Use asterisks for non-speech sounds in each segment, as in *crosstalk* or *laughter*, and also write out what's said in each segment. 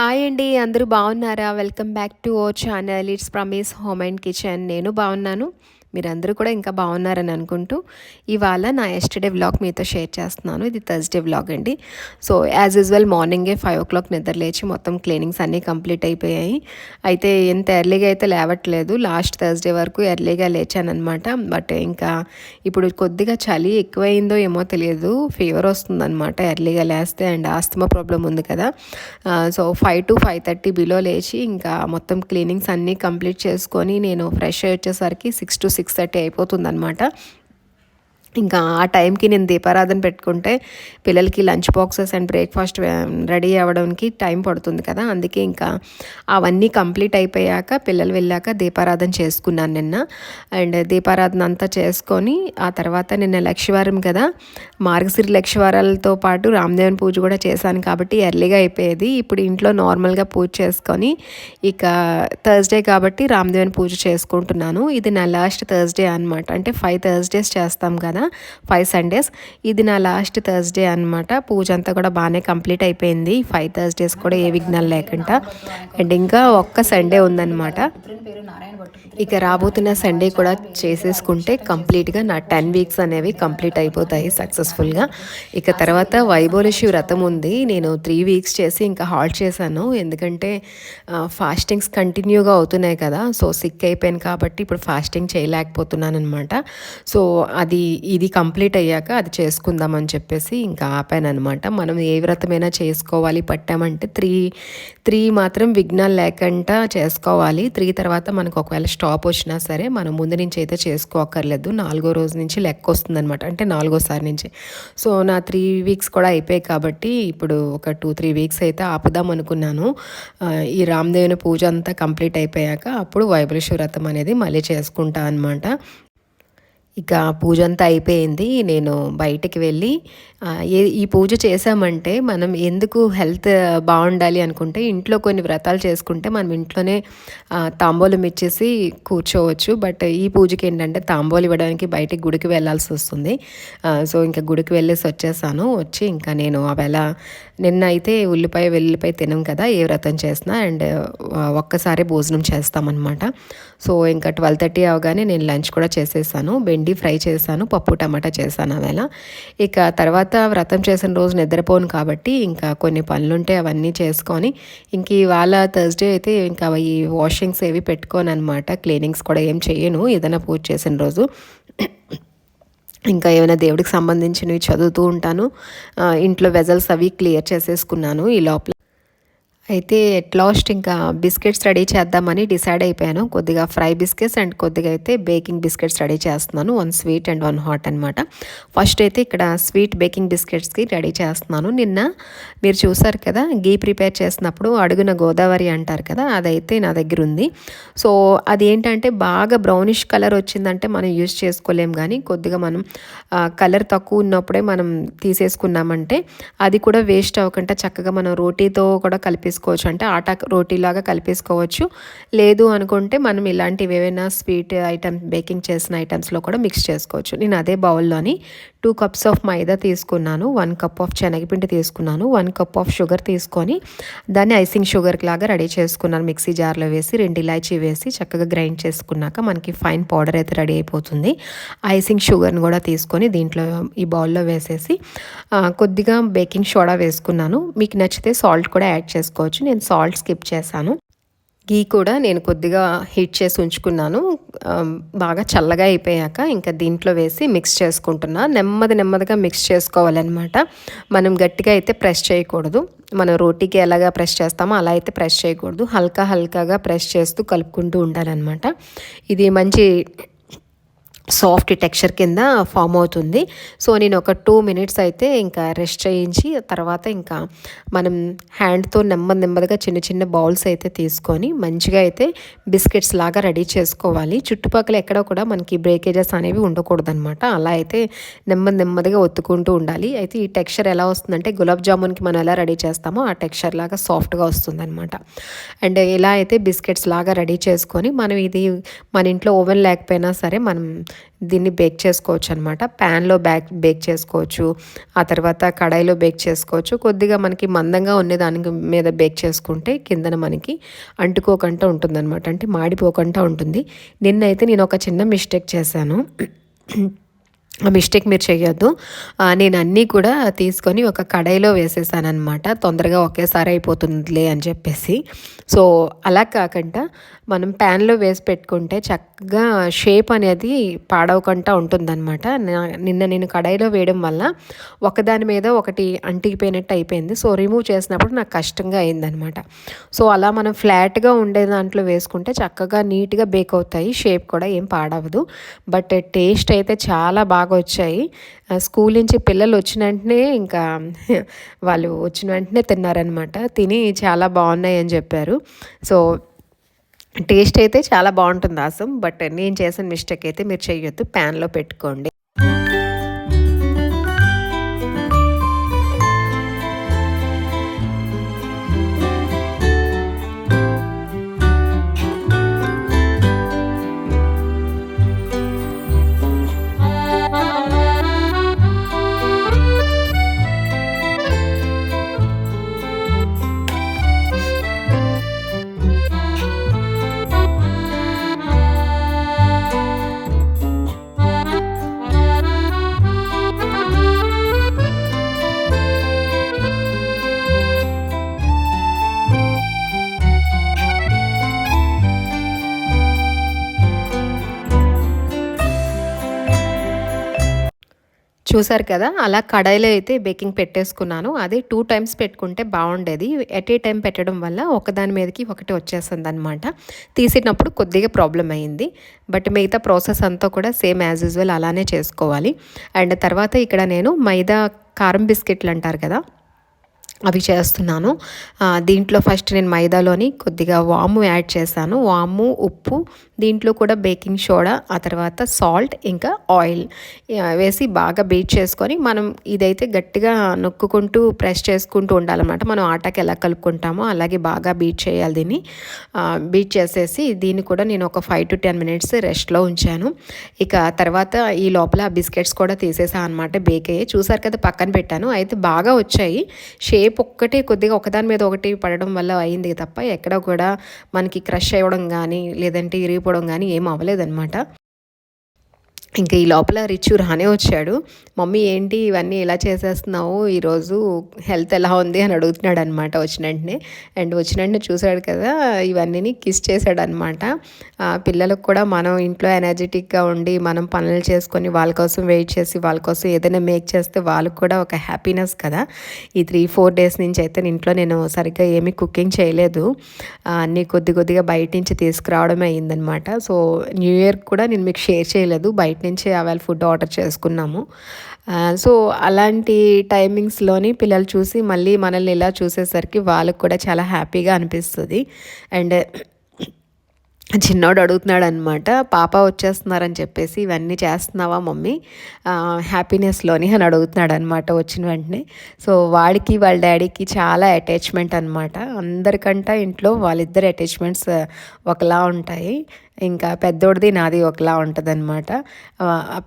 Hi అండి అందరూ బాగున్నారా? Welcome back to our channel it's Pramee's home and kitchen నేను బాగున్నాను. మీరందరూ కూడా ఇంకా బాగున్నారని అనుకుంటూ ఇవాళ నా ఎస్టర్డే వ్లాగ్ మీతో షేర్ చేస్తున్నాను. ఇది థర్స్డే వ్లాగ్ అండి. సో యాజ్ యూజువల్ మార్నింగే ఫైవ్ ఓ క్లాక్ నిద్ర లేచి మొత్తం క్లీనింగ్స్ అన్నీ కంప్లీట్ అయిపోయాయి. అయితే ఎంత ఎర్లీగా అయితే లేవట్లేదు లాస్ట్ థర్స్డే వరకు ఎర్లీగా లేచానమాట బట్ ఇంకా ఇప్పుడు కొద్దిగా చలి ఎక్కువైందో ఏమో తెలియదు. ఫీవర్ వస్తుందన్నమాట ఎర్లీగా లేస్తే అండ్ ఆస్తమా ప్రాబ్లం ఉంది కదా. So five to five thirty below లేచి ఇంకా మొత్తం క్లీనింగ్స్ అన్నీ కంప్లీట్ చేసుకొని నేను ఫ్రెష్ వచ్చేసరికి six to six six thirty అయిపోతుందనమాట ఇంకా ఆ టైంకి నేను దీపారాధన పెట్టుకుంటే పిల్లలకి lunch boxes and breakfast ready అవ్వడానికి టైం పడుతుంది కదా. అందుకే ఇంకా అవన్నీ కంప్లీట్ అయిపోయాక పిల్లలు వెళ్ళాక దీపారాధన చేసుకున్నాను నిన్న. అండ్ దీపారాధన అంతా చేసుకొని ఆ తర్వాత నిన్న లక్ష్యవారం కదా. మార్గశిరి లక్ష్యవారాలతో పాటు రామదేవన్ పూజ కూడా చేశాను కాబట్టి ఎర్లీగా అయిపోయేది. ఇప్పుడు ఇంట్లో నార్మల్గా పూజ చేసుకొని ఇక థర్స్డే కాబట్టి రామదేవన్ పూజ చేసుకుంటున్నాను. ఇది నా లాస్ట్ థర్స్డే అనమాట అంటే ఫైవ్ థర్స్డేస్ చేస్తాం కదా. కదా? ఫైవ్ సండేస్ ఇది నా లాస్ట్ థర్స్డే అనమాట పూజ అంతా కూడా బాగానే కంప్లీట్ అయిపోయింది. ఫైవ్ థర్స్డేస్ కూడా ఏ విఘ్నాలు లేకుండా. అండ్ ఇంకా ఒక్క సండే ఉందన్నమాట. ఇక రాబోతున్న సండే కూడా చేసేసుకుంటే కంప్లీట్గా నా టెన్ వీక్స్ అనేవి కంప్లీట్ అయిపోతాయి సక్సెస్ఫుల్గా ఇక తర్వాత వైభోలశి వ్రతం ఉంది. నేను త్రీ వీక్స్ చేసి ఇంకా హాల్ట్ చేశాను. ఎందుకంటే ఫాస్టింగ్స్ కంటిన్యూగా అవుతున్నాయి కదా. సో సిక్ అయిపోయాను కాబట్టి ఇప్పుడు ఫాస్టింగ్ చేయలేకపోతున్నాను అనమాట సో అది ఇది కంప్లీట్ అయ్యాక అది చేసుకుందామని చెప్పేసి ఇంకా ఆపాను అనమాట మనం ఏ వ్రతమైనా చేసుకోవాలి పట్టామంటే త్రీ త్రీ మాత్రం విఘ్నాలు లేకుండా చేసుకోవాలి. త్రీ తర్వాత మనకు ఒకవేళ స్టాప్ వచ్చినా సరే మనం ముందు నుంచి అయితే చేసుకోకర్లేదు నాలుగో రోజు నుంచి లెక్క వస్తుందనమాట అంటే నాలుగోసారి నుంచి. సో నా త్రీ వీక్స్ కూడా అయిపోయాయి కాబట్టి ఇప్పుడు ఒక టూ త్రీ వీక్స్ అయితే ఆపుదాం అనుకున్నాను. ఈ రామ్దేవుని పూజ అంతా కంప్లీట్ అయిపోయాక అప్పుడు వైబ్రేశ్వర వ్రతం అనేది మళ్ళీ చేసుకుంటా అనమాట ఇక పూజ అంతా అయిపోయింది. నేను బయటికి వెళ్ళి ఈ పూజ చేసామంటే మనం ఎందుకు హెల్త్ బాగుండాలి అనుకుంటే ఇంట్లో కొన్ని వ్రతాలు చేసుకుంటే మనం ఇంట్లోనే తాంబూలం ఇచ్చేసి కూర్చోవచ్చు. బట్ ఈ పూజకి ఏంటంటే తాంబూలు ఇవ్వడానికి బయటికి గుడికి వెళ్ళాల్సి వస్తుంది. సో ఇంకా గుడికి వెళ్ళేసి వచ్చేసాను. వచ్చి ఇంకా నేను అవేళ నిన్న అయితే ఉల్లిపాయ వెల్లిపాయ తినం కదా ఏ వ్రతం చేసినా. అండ్ ఒక్కసారి భోజనం చేస్తామన్నమాట. సో ఇంకా ట్వెల్వ్ థర్టీ అవగానే నేను లంచ్ కూడా చేసేసాను. బెండి పిండి ఫ్రై చేశాను పప్పు టమాటా చేశాను అవేళ ఇక తర్వాత వ్రతం చేసిన రోజు నిద్రపోను కాబట్టి ఇంకా కొన్ని పనులుంటే అవన్నీ చేసుకొని ఇంక ఇవాళ థర్స్డే అయితే ఇంకా ఈ వాషింగ్స్ ఏవి పెట్టుకోను అనమాట క్లీనింగ్స్ కూడా ఏం చేయను ఏదైనా పూజ చేసిన రోజు. ఇంకా ఏమైనా దేవుడికి సంబంధించినవి చదువుతూ ఉంటాను. ఇంట్లో వెజల్స్ అవి క్లియర్ చేసేసుకున్నాను. ఈ లోపల అయితే ఎట్ లాస్ట్ ఇంకా బిస్కెట్స్ రెడీ చేద్దామని డిసైడ్ అయిపోయాను. కొద్దిగా ఫ్రై బిస్కెట్స్ అండ్ కొద్దిగా అయితే బేకింగ్ బిస్కెట్స్ రెడీ చేస్తున్నాను. One sweet and one hot అనమాట ఫస్ట్ అయితే ఇక్కడ స్వీట్ బేకింగ్ బిస్కెట్స్కి రెడీ చేస్తున్నాను. నిన్న మీరు చూసారు కదా గీ ప్రిపేర్ చేసినప్పుడు అడుగున గోదావరి అంటారు కదా అదైతే నా దగ్గర ఉంది. సో అది ఏంటంటే బాగా బ్రౌనిష్ కలర్ వచ్చిందంటే మనం యూజ్ చేసుకోలేం కానీ కొద్దిగా మనం కలర్ తక్కువ ఉన్నప్పుడే మనం తీసేసుకున్నామంటే అది కూడా వేస్ట్ అవ్వకుండా చక్కగా మనం రోటీతో కూడా కలిపేసుకో చేసుకోవచ్చు అంటే ఆటా రోటీలాగా కలిపేసుకోవచ్చు. లేదు అనుకుంటే మనం ఇలాంటివి ఏవైనా స్వీట్ ఐటమ్స్ బేకింగ్ చేసిన ఐటమ్స్లో కూడా మిక్స్ చేసుకోవచ్చు. నేను అదే బౌల్లోని టూ కప్స్ ఆఫ్ మైదా తీసుకున్నాను వన్ కప్ ఆఫ్ శనగపిండి తీసుకున్నాను వన్ కప్ ఆఫ్ షుగర్ తీసుకొని దాన్ని ఐసింగ్ షుగర్కి లాగా రెడీ చేసుకున్నాను. మిక్సీ జార్లో వేసి రెండు ఇలాచీ వేసి చక్కగా గ్రైండ్ చేసుకున్నాక మనకి ఫైన్ పౌడర్ అయితే రెడీ అయిపోతుంది. ఐసింగ్ షుగర్ని కూడా తీసుకొని దీంట్లో ఈ బౌల్లో వేసేసి కొద్దిగా బేకింగ్ సోడా వేసుకున్నాను. మీకు నచ్చితే సాల్ట్ కూడా యాడ్ చేసుకోవచ్చు. నేను సాల్ట్ స్కిప్ చేశాను. గీ కూడా నేను కొద్దిగా హీట్ చేసి ఉంచుకున్నాను. బాగా చల్లగా అయిపోయాక ఇంకా దీంట్లో వేసి మిక్స్ చేసుకుంటున్నా. నెమ్మది నెమ్మదిగా మిక్స్ చేసుకోవాలన్నమాట. మనం గట్టిగా అయితే ప్రెస్ చేయకూడదు. మనం రోటీకి ఎలాగా ప్రెస్ చేస్తామో అలా అయితే ప్రెస్ చేయకూడదు. హల్కా హల్కాగా ప్రెస్ చేస్తూ కలుపుకుంటూ ఉండాలన్నమాట. ఇది మంచి సాఫ్ట్ టెక్స్చర్ కింద ఫామ్ అవుతుంది. సో నేను ఒక టూ మినిట్స్ అయితే ఇంకా రెస్ట్ చేయించి తర్వాత ఇంకా మనం హ్యాండ్తో నెమ్మది నెమ్మదిగా చిన్న చిన్న బౌల్స్ అయితే తీసుకొని మంచిగా అయితే బిస్కెట్స్ లాగా రెడీ చేసుకోవాలి. చుట్టుపక్కల ఎక్కడ కూడా మనకి బ్రేకేజెస్ అనేవి ఉండకూడదు అనమాట అలా అయితే నెమ్మది నెమ్మదిగా ఒత్తుకుంటూ ఉండాలి. అయితే ఈ టెక్స్చర్ ఎలా వస్తుందంటే గులాబ్ జామున్కి మనం ఎలా రెడీ చేస్తామో ఆ టెక్స్చర్ లాగా సాఫ్ట్గా వస్తుంది అనమాట అండ్ ఇలా అయితే బిస్కెట్స్ లాగా రెడీ చేసుకొని మనం ఇది మన ఇంట్లో ఓవెన్ లేకపోయినా సరే మనం దీన్ని బేక్ చేసుకోవచ్చు అనమాట ప్యాన్లో బ్యాక్ బేక్ చేసుకోవచ్చు. ఆ తర్వాత కడాయిలో బేక్ చేసుకోవచ్చు. కొద్దిగా మనకి మందంగా ఉండే దాని మీద బేక్ చేసుకుంటే కిందన మనకి అంటుకోకుండా ఉంటుందన్నమాట. అంటే మాడిపోకుండా ఉంటుంది. నిన్నైతే నేను ఒక చిన్న మిస్టేక్ చేశాను. మిస్టేక్ మీరు చేయొద్దు నేను అన్నీ కూడా తీసుకొని ఒక కడాయిలో వేసేసానమాట తొందరగా ఒకేసారి అయిపోతుందిలే అని చెప్పేసి. సో అలా కాకుండా మనం ప్యాన్లో వేసి పెట్టుకుంటే చక్కగా షేప్ అనేది పాడవకుండా ఉంటుందన్నమాట. నిన్న నేను కడాయిలో వేయడం వల్ల ఒకదాని మీద ఒకటి అంటికిపోయినట్టు అయిపోయింది. సో రిమూవ్ చేసినప్పుడు నాకు కష్టంగా అయిందనమాట సో అలా మనం ఫ్లాట్గా ఉండే దాంట్లో వేసుకుంటే చక్కగా నీట్గా బేక్ అవుతాయి. షేప్ కూడా ఏం పాడవదు. బట్ టేస్ట్ అయితే చాలా బాగా వచ్చాయి. స్కూల్ నుంచి పిల్లలు వచ్చిన వెంటనే ఇంకా *laughs* వాళ్ళు వచ్చిన వెంటనే తిన్నారనమాట తిని చాలా బాగున్నాయి అని చెప్పారు. సో టేస్ట్ అయితే చాలా బాగుంటుంది ఆసం బట్ నేను చేసిన మిస్టేక్ అయితే మీరు చేయొద్దు ప్యాన్లో పెట్టుకోండి. చూసారు కదా అలా కడాయిలో అయితే బేకింగ్ పెట్టేసుకున్నాను. అది టూ టైమ్స్ పెట్టుకుంటే బాగుండేది. ఎట్ ఏ టైం పెట్టడం వల్ల ఒకదాని మీదకి ఒకటి వచ్చేస్తుంది అనమాట తీసినప్పుడు కొద్దిగా ప్రాబ్లం అయ్యింది. బట్ మిగతా ప్రాసెస్ అంతా కూడా సేమ్ యాజ్ యూజువల్ అలానే చేసుకోవాలి. అండ్ తర్వాత ఇక్కడ నేను మైదా కారం బిస్కెట్లు అంటారు కదా అవి చేస్తున్నాను. దీంట్లో ఫస్ట్ నేను మైదాలోని కొద్దిగా వాము యాడ్ చేశాను. వాము ఉప్పు దీంట్లో కూడా బేకింగ్ సోడా ఆ తర్వాత సాల్ట్ ఇంకా ఆయిల్. వేసి బాగా బీట్ చేసుకొని మనం ఇదైతే గట్టిగా నొక్కుకుంటూ ప్రెస్ చేసుకుంటూ ఉండాలన్నమాట. మనం ఆటకి ఎలా కలుపుకుంటామో అలాగే బాగా బీట్ చేయాలి దీన్ని. బీట్ చేసేసి దీన్ని కూడా నేను ఒక ఫైవ్ టు టెన్ మినిట్స్ రెస్ట్లో ఉంచాను. ఇక తర్వాత ఈ లోపల బిస్కెట్స్ కూడా తీసేసాను అనమాట బేక్ అయ్యి చూసారు కదా పక్కన పెట్టాను. అయితే బాగా వచ్చాయి. షేప్ షేప్ ఒక్కటి కొద్దిగా ఒకదాని మీద ఒకటి పడడం వల్ల అయింది తప్ప ఎక్కడ కూడా మనకి క్రష్ అవ్వడం కానీ లేదంటే ఇరిగిపోవడం కానీ ఏం అవ్వలేదన్నమాట. ఇంక ఈ లోపల రిచు రానే వచ్చాడు. మమ్మీ ఏంటి ఇవన్నీ ఎలా చేసేస్తున్నావు? ఈరోజు హెల్త్ ఎలా ఉంది? అని అడుగుతున్నాడు అనమాట వచ్చిన వెంటనే. అండ్ వచ్చిన వెంటనే చూశాడు కదా ఇవన్నీ కిస్ చేశాడు అనమాట పిల్లలకు కూడా మనం ఇంట్లో ఎనర్జెటిక్గా ఉండి మనం పనులు చేసుకొని వాళ్ళ కోసం వెయిట్ చేసి వాళ్ళ కోసం ఏదైనా మేక్ చేస్తే వాళ్ళకు కూడా ఒక హ్యాపీనెస్ కదా. ఈ త్రీ ఫోర్ డేస్ నుంచి అయితే ఇంట్లో నేను సరిగ్గా ఏమీ కుకింగ్ చేయలేదు. అన్నీ కొద్ది కొద్దిగా బయట నుంచి తీసుకురావడమే అయిందనమాట సో న్యూ ఇయర్ కూడా నేను మీకు షేర్ చేయలేదు. బయట నుంచే అవాళ ఫుడ్ ఆర్డర్ చేసుకున్నాము. సో అలాంటి టైమింగ్స్లోని పిల్లలు చూసి మళ్ళీ మనల్ని ఇలా చూసేసరికి వాళ్ళకు కూడా చాలా హ్యాపీగా అనిపిస్తుంది. అండ్ చిన్నోడు అడుగుతున్నాడు అనమాట పాప వచ్చేస్తున్నారని చెప్పేసి ఇవన్నీ చేస్తున్నావా మమ్మీ? హ్యాపీనెస్లోని అని అడుగుతున్నాడు అనమాట వచ్చిన వెంటనే. సో వాడికి వాళ్ళ డాడీకి చాలా అటాచ్మెంట్ అనమాట. అందరికంటే ఇంట్లో వాళ్ళిద్దరు అటాచ్మెంట్స్ ఒకలా ఉంటాయి. ఇంకా పెద్దోడిది నాది ఒకలా ఉంటుంది అనమాట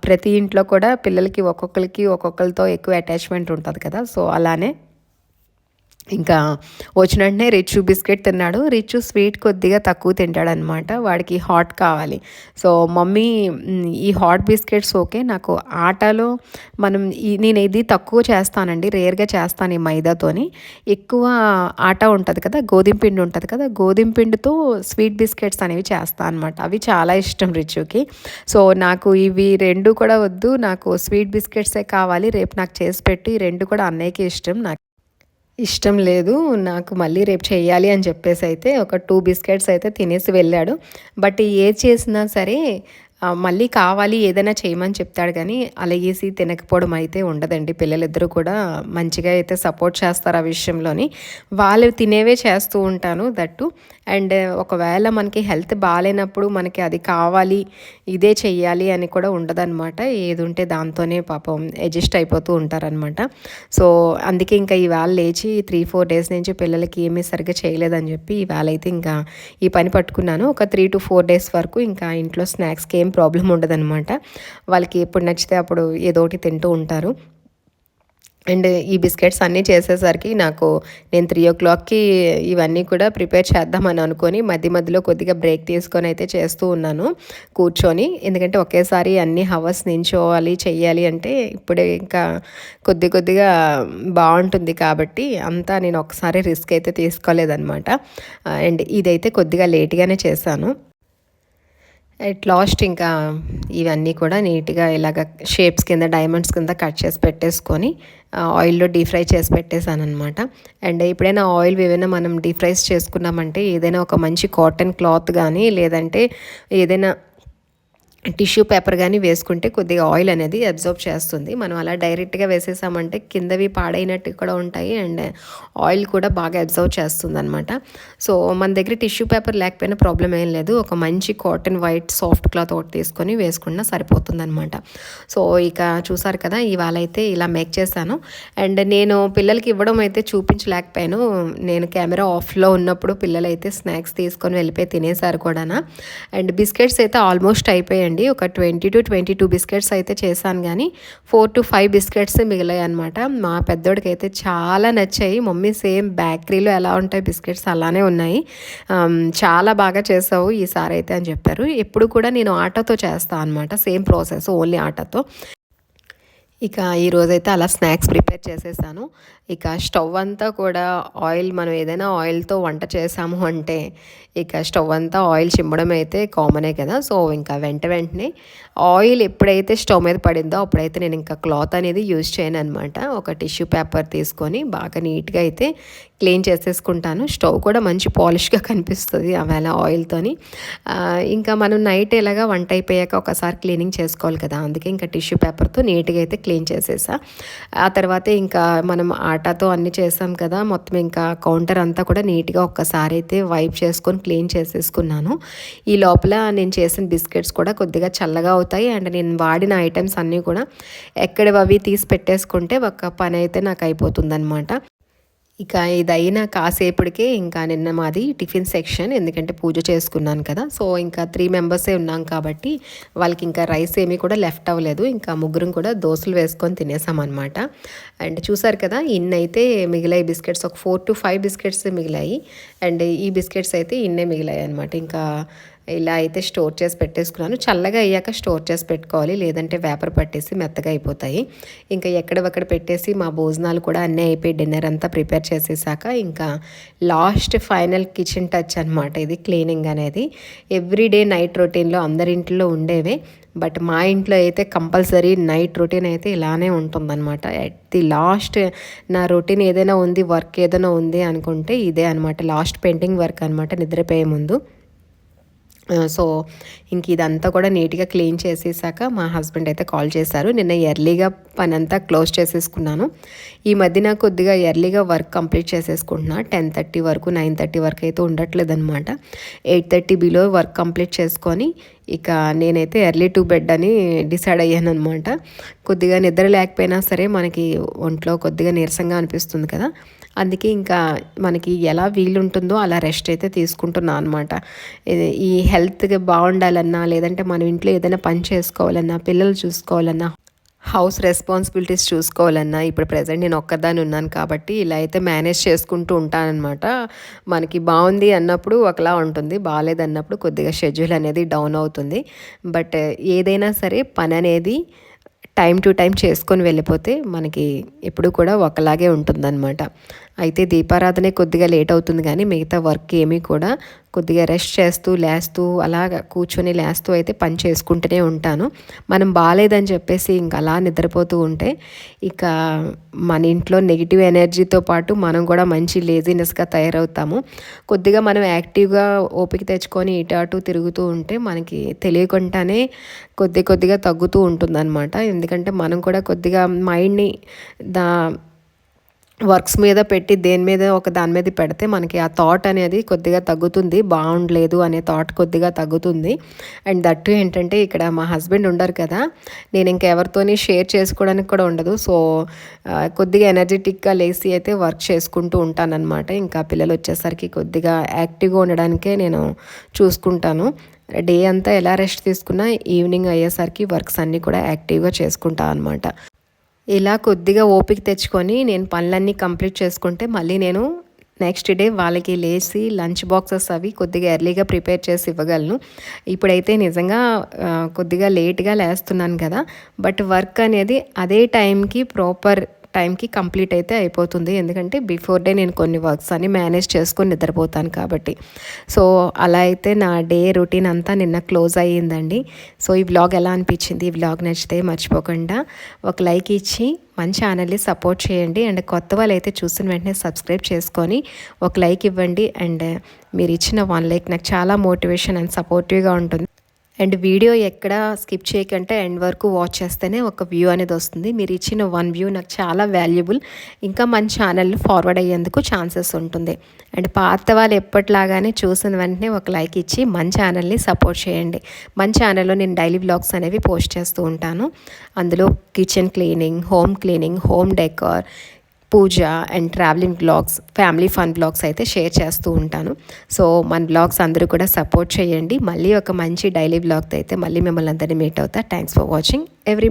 ప్రతి ఇంట్లో కూడా పిల్లలకి ఒక్కొక్కరికి ఒక్కొక్కరితో ఎక్కువ అటాచ్మెంట్ ఉంటుంది కదా. సో అలానే ఇంకా వచ్చిన వెంటనే రిచ్చు బిస్కెట్ తిన్నాడు. రిచ్చు స్వీట్ కొద్దిగా తక్కువ తింటాడనమాట. వాడికి హాట్ కావాలి. సో మమ్మీ ఈ హాట్ బిస్కెట్స్ ఓకే. నాకు ఆటలో మనం నేను ఇది తక్కువ చేస్తానండి. రేర్గా చేస్తాను ఈ మైదాతోని. ఎక్కువ ఆట ఉంటుంది కదా గోధుమ పిండి ఉంటుంది కదా గోధుమ పిండితో స్వీట్ బిస్కెట్స్ అనేవి చేస్తాను అనమాట. అవి చాలా ఇష్టం రిచ్చుకి సో నాకు ఇవి రెండు కూడా వద్దు. నాకు స్వీట్ బిస్కెట్సే కావాలి. రేపు నాకు చేసి పెట్టు. ఈ రెండు కూడా అన్నయ్యకి ఇష్టం. నాకు ఇష్టం లేదు నాకు మళ్ళీ రేపు చేయాలి అని చెప్పేసి అయితే ఒక టూ బిస్కెట్స్ అయితే తినేసి వెళ్ళాడు. బట్ ఏది చేసినా సరే మళ్ళీ కావాలి ఏదైనా చేయమని చెప్తాడు కానీ అలగేసి తినకపోవడం అయితే ఉండదండి. పిల్లలిద్దరూ కూడా మంచిగా అయితే సపోర్ట్ చేస్తారు ఆ విషయంలోని. వాళ్ళు తినేవే చేస్తూ ఉంటాను దట్టు. అండ్ ఒకవేళ మనకి హెల్త్ బాగాలేనప్పుడు మనకి అది కావాలి ఇదే చెయ్యాలి అని కూడా ఉండదన్నమాట. ఏది ఉంటే దాంతోనే పాపం అడ్జస్ట్ అయిపోతూ ఉంటారనమాట సో అందుకే ఇంకా ఈవేళ లేచి త్రీ ఫోర్ డేస్ నుంచి పిల్లలకి ఏమీ సరిగ్గా చేయలేదని చెప్పి ఈవేళ అయితే ఇంకా ఈ పని పట్టుకున్నాను. ఒక త్రీ టు ఫోర్ డేస్ వరకు ఇంకా ఇంట్లో స్నాక్స్కి ఏం ప్రాబ్లం ఉండదన్నమాట. వాళ్ళకి ఎప్పుడు నచ్చితే అప్పుడు ఏదో ఒకటి తింటూ ఉంటారు. అండ్ ఈ బిస్కెట్స్ అన్నీ చేసేసరికి నాకు నేను త్రీ ఓ క్లాక్కి ఇవన్నీ కూడా ప్రిపేర్ చేద్దామని అనుకొని మధ్య మధ్యలో కొద్దిగా బ్రేక్ తీసుకొని అయితే చేస్తూ ఉన్నాను కూర్చొని. ఎందుకంటే ఒకేసారి అన్ని హవర్స్ నించోవాలి చెయ్యాలి అంటే ఇప్పుడే ఇంకా కొద్ది కొద్దిగా బాగుంటుంది కాబట్టి అంతా నేను ఒకసారి రిస్క్ అయితే తీసుకోలేదన్నమాట. అండ్ ఇదైతే కొద్దిగా లేట్గానే చేశాను. అట్ లాస్ట్ ఇంకా ఇవన్నీ కూడా నీట్గా ఇలాగ షేప్స్ కింద డైమండ్స్ కింద కట్ చేసి పెట్టేసుకొని ఆయిల్లో డీప్ ఫ్రై చేసి పెట్టేశాను అనమాట అండ్ ఎప్పుడైనా ఆయిల్ ఏమైనా మనం డీప్ ఫ్రైస్ చేసుకున్నామంటే ఏదైనా ఒక మంచి కాటన్ క్లాత్ కానీ లేదంటే ఏదైనా టిష్యూ పేపర్ కానీ వేసుకుంటే కొద్దిగా ఆయిల్ అనేది అబ్జర్వ్ చేస్తుంది. మనం అలా డైరెక్ట్గా వేసేసామంటే కిందవి పాడైనట్టు కూడా ఉంటాయి అండ్ ఆయిల్ కూడా బాగా అబ్జర్వ్ చేస్తుంది అనమాట సో మన దగ్గర టిష్యూ పేపర్ లేకపోయినా ప్రాబ్లం ఏం లేదు. ఒక మంచి కాటన్ వైట్ సాఫ్ట్ క్లాత్ ఒకటి తీసుకొని వేసుకున్నా సరిపోతుందనమాట సో ఇక చూసారు కదా ఇవాళ అయితే ఇలా మేక్ చేశాను. అండ్ నేను పిల్లలకి ఇవ్వడం అయితే చూపించలేకపోయాను. నేను కెమెరా ఆఫ్లో ఉన్నప్పుడు పిల్లలు అయితే స్నాక్స్ తీసుకొని వెళ్ళిపోయి తినేసారు కూడా అండ్ బిస్కెట్స్ అయితే ఆల్మోస్ట్ అయిపోయాయి అండి. ఒక twenty to twenty two biscuits అయితే చేశాను కానీ ఫోర్ టు ఫైవ్ బిస్కెట్స్ మిగిలాయి అనమాట మా పెద్దోడికి అయితే చాలా నచ్చాయి. మమ్మీ సేమ్ బేకరీలో ఎలా ఉంటాయి బిస్కెట్స్ అలానే ఉన్నాయి. చాలా బాగా చేసావు ఈసారి అయితే అని చెప్పారు. ఎప్పుడు కూడా నేను ఆటోతో చేస్తాను అనమాట సేమ్ ప్రాసెస్ ఓన్లీ ఆటోతో. ఇక ఈరోజైతే అలా స్నాక్స్ ప్రిపేర్ చేసేసాను. ఇక స్టవ్ అంతా కూడా ఆయిల్ మనం ఏదైనా ఆయిల్తో వంట చేసాము అంటే ఇక స్టవ్ అంతా ఆయిల్ చిమ్మడం అయితే కామనే కదా. సో ఇంకా వెంట వెంటనే ఆయిల్ ఎప్పుడైతే స్టవ్ మీద పడిందో అప్పుడైతే నేను ఇంకా క్లాత్ అనేది యూజ్ చేయను అనమాట ఒక టిష్యూ పేపర్ తీసుకొని బాగా నీట్గా అయితే క్లీన్ చేసేసుకుంటాను. స్టవ్ కూడా మంచి పాలిష్గా కనిపిస్తుంది ఆవేళ ఆయిల్తోని. ఇంకా మనం నైట్ ఎలాగా వంట అయిపోయాక ఒకసారి క్లీనింగ్ చేసుకోవాలి కదా అందుకే ఇంకా టిష్యూ పేపర్తో నీట్గా అయితే క్లీన్ చేసేసా. ఆ తర్వాత ఇంకా మనం ఆటాతో అన్ని చేసాం కదా మొత్తం ఇంకా కౌంటర్ అంతా కూడా నీట్గా ఒక్కసారి అయితే వైప్ చేసుకొని క్లీన్ చేసేసుకున్నాను. ఈ లోపల నేను చేసిన బిస్కెట్స్ కూడా కొద్దిగా చల్లగా అవుతాయి. అండ్ నేను వాడిన ఐటమ్స్ అన్నీ కూడా ఎక్కడవి తీసి పెట్టేసుకుంటే ఒక పని అయితే నాకు అయిపోతుంది ఇక ఇక ఇదైనా కాసేపటికే ఇంకా నిన్న మాది టిఫిన్ సెక్షన్ ఎందుకంటే పూజ చేసుకున్నాను కదా. సో ఇంకా త్రీ మెంబర్సే ఉన్నాం కాబట్టి వాళ్ళకి ఇంకా రైస్ ఏమీ కూడా లెఫ్ట్ అవ్వలేదు. ఇంకా ముగ్గురం కూడా దోశలు వేసుకొని తినేసామన్నమాట అండ్ చూసారు కదా ఇన్నైతే మిగిలాయి బిస్కెట్స్ ఒక ఫోర్ టు ఫైవ్ బిస్కెట్స్ మిగిలాయి. అండ్ ఈ బిస్కెట్స్ అయితే ఇన్నే మిగిలాయి అనమాట ఇంకా ఇలా అయితే స్టోర్ చేసి పెట్టేసుకున్నాను. చల్లగా అయ్యాక స్టోర్ చేసి పెట్టుకోవాలి. లేదంటే వేపర్ పట్టేసి మెత్తగా అయిపోతాయి. ఇంకా ఎక్కడవక్కడ పెట్టేసి మా భోజనాలు కూడా అన్నీ అయిపోయి డిన్నర్ అంతా ప్రిపేర్ చేసేసాక ఇంకా లాస్ట్ ఫైనల్ కిచెన్ టచ్ అనమాట ఇది క్లీనింగ్ అనేది. ఎవ్రీడే నైట్ రొటీన్లో అందరింట్లో ఉండేవే. బట్ మా ఇంట్లో అయితే కంపల్సరీ నైట్ రొటీన్ అయితే ఇలానే ఉంటుందన్నమాట. అట్ ది లాస్ట్ నా రొటీన్ ఏదైనా ఉంది వర్క్ ఏదైనా ఉంది అనుకుంటే ఇదే అనమాట లాస్ట్ పెయింటింగ్ వర్క్ అనమాట నిద్రపోయే ముందు. సో ఇంక ఇదంతా కూడా నీట్గా క్లీన్ చేసేసాక మా హస్బెండ్ అయితే కాల్ చేశారు. నిన్న ఎర్లీగా పని అంతా క్లోజ్ చేసేసుకున్నాను. ఈ మధ్యన కొద్దిగా ఎర్లీగా వర్క్ కంప్లీట్ చేసేసుకుంటున్నా. టెన్ థర్టీ వరకు నైన్ థర్టీ వరకు అయితే ఉండట్లేదు అనమాట eight thirty below work complete చేసుకొని ఇక నేనైతే ఎర్లీ టు బెడ్ అని డిసైడ్ అయ్యాను అనమాట కొద్దిగా నిద్ర లేకపోయినా సరే మనకి ఒంట్లో కొద్దిగా నీరసంగా అనిపిస్తుంది కదా. అందుకే ఇంకా మనకి ఎలా వీలుంటుందో అలా రెస్ట్ అయితే తీసుకుంటున్నాను అనమాట ఈ హెల్త్గా బాగుండాలన్నా లేదంటే మనం ఇంట్లో ఏదైనా పని చేసుకోవాలన్నా పిల్లలు చూసుకోవాలన్నా హౌస్ రెస్పాన్సిబిలిటీస్ చూసుకోవాలన్నా ఇప్పుడు ప్రజెంట్ నేను ఒక్కదాన్ని ఉన్నాను కాబట్టి ఇలా అయితే మేనేజ్ చేసుకుంటూ ఉంటానన్నమాట మనకి బాగుంది అన్నప్పుడు ఒకలా ఉంటుంది బాగాలేదన్నప్పుడు కొద్దిగా షెడ్యూల్ అనేది డౌన్ అవుతుంది. బట్ ఏదైనా సరే పని అనేది టైం టు టైం చేసుకొని వెళ్ళిపోతే మనకి ఎప్పుడు కూడా ఒకలాగే ఉంటుందన్నమాట. అయితే దీపారాధనే కొద్దిగా లేట్ అవుతుంది కానీ మిగతా వర్క్ ఏమీ కూడా కొద్దిగా రెస్ట్ చేస్తూ లేస్తూ అలా కూర్చొని లేస్తూ అయితే పని చేసుకుంటూనే ఉంటాను. మనం బాగాలేదని చెప్పేసి ఇంకా అలా నిద్రపోతూ ఉంటే ఇక మన ఇంట్లో నెగిటివ్ ఎనర్జీతో పాటు మనం కూడా మంచి లేజినెస్గా తయారవుతాము. కొద్దిగా మనం యాక్టివ్గా ఓపిక తెచ్చుకొని ఇటు అటు తిరుగుతూ ఉంటే మనకి తెలియకుండానే కొద్ది కొద్దిగా తగ్గుతూ ఉంటుందన్నమాట. ఎందుకంటే మనం కూడా కొద్దిగా మైండ్ని దా వర్క్స్ మీద పెట్టి దేని మీద ఒక దాని మీద పెడితే మనకి ఆ థాట్ అనేది కొద్దిగా తగ్గుతుంది. బాగుండలేదు అనే థాట్ కొద్దిగా తగ్గుతుంది. అండ్ దట్టు ఏంటంటే ఇక్కడ మా హస్బెండ్ ఉండరు కదా. నేను ఇంకెవరితోని షేర్ చేసుకోవడానికి కూడా ఉండదు. సో కొద్దిగా ఎనర్జెటిక్గా లేసి అయితే వర్క్ చేసుకుంటూ ఉంటానన్నమాట. ఇంకా పిల్లలు వచ్చేసరికి కొద్దిగా యాక్టివ్గా ఉండడానికే నేను చూసుకుంటాను. డే అంతా ఎలా రెస్ట్ తీసుకున్నా ఈవినింగ్ అయ్యేసరికి వర్క్స్ అన్నీ కూడా యాక్టివ్గా చేసుకుంటా అనమాట ఇలా కొద్దిగా ఓపిక తెచ్చుకొని నేను పనులన్నీ కంప్లీట్ చేసుకుంటే మళ్ళీ నేను నెక్స్ట్ డే వాళ్ళకి లేచి లంచ్ బాక్సెస్ అవి కొద్దిగా ఎర్లీగా ప్రిపేర్ చేసి ఇవ్వగలను. ఇప్పుడైతే నిజంగా కొద్దిగా లేట్గా లేస్తున్నాను కదా. బట్ వర్క్ అనేది అదే టైంకి ప్రాపర్ టైంకి కంప్లీట్ అయితే అయిపోతుంది. ఎందుకంటే బిఫోర్ డే నేను కొన్ని వర్క్స్ అన్ని మేనేజ్ చేసుకొని నిద్రపోతాను కాబట్టి. సో అలా అయితే నా డే రొటీన్ అంతా నిన్న క్లోజ్ అయ్యిందండి. సో ఈ వ్లాగ్ ఎలా అనిపించింది? ఈ వ్లాగ్ నచ్చితే మర్చిపోకుండా ఒక లైక్ ఇచ్చి మన ఛానల్ని సపోర్ట్ చేయండి. అండ్ కొత్త వాళ్ళు అయితే చూసిన వెంటనే సబ్స్క్రైబ్ చేసుకొని ఒక లైక్ ఇవ్వండి. అండ్ మీరు ఇచ్చిన వన్ లైక్ నాకు చాలా మోటివేషన్ అండ్ సపోర్టివ్గా ఉంటుంది. అండ్ వీడియో ఎక్కడ స్కిప్ చేయకంటే ఎండ్ వరకు వాచ్ చేస్తేనే ఒక వ్యూ అనేది వస్తుంది. మీరు ఇచ్చిన వన్ వ్యూ నాకు చాలా వాల్యుబుల్ ఇంకా మన ఛానల్ ఫార్వర్డ్ అయ్యేందుకు ఛాన్సెస్ ఉంటుంది. అండ్ పాత వాళ్ళు ఎప్పటిలాగానే చూసిన వెంటనే ఒక లైక్ ఇచ్చి మన ఛానల్ని సపోర్ట్ చేయండి. మన ఛానల్లో నేను డైలీ బ్లాగ్స్ అనేవి పోస్ట్ చేస్తూ ఉంటాను. అందులో kitchen cleaning home cleaning home decor puja and traveling blogs family fun blogs అయితే షేర్ చేస్తూ ఉంటాను. సో మన బ్లాగ్స్ అందరూ కూడా సపోర్ట్ చేయండి. మళ్ళీ ఒక మంచి డైలీ బ్లాగ్తో అయితే మళ్ళీ మిమ్మల్ని అందరినీ మీట్ అవుతా. Thanks for watching every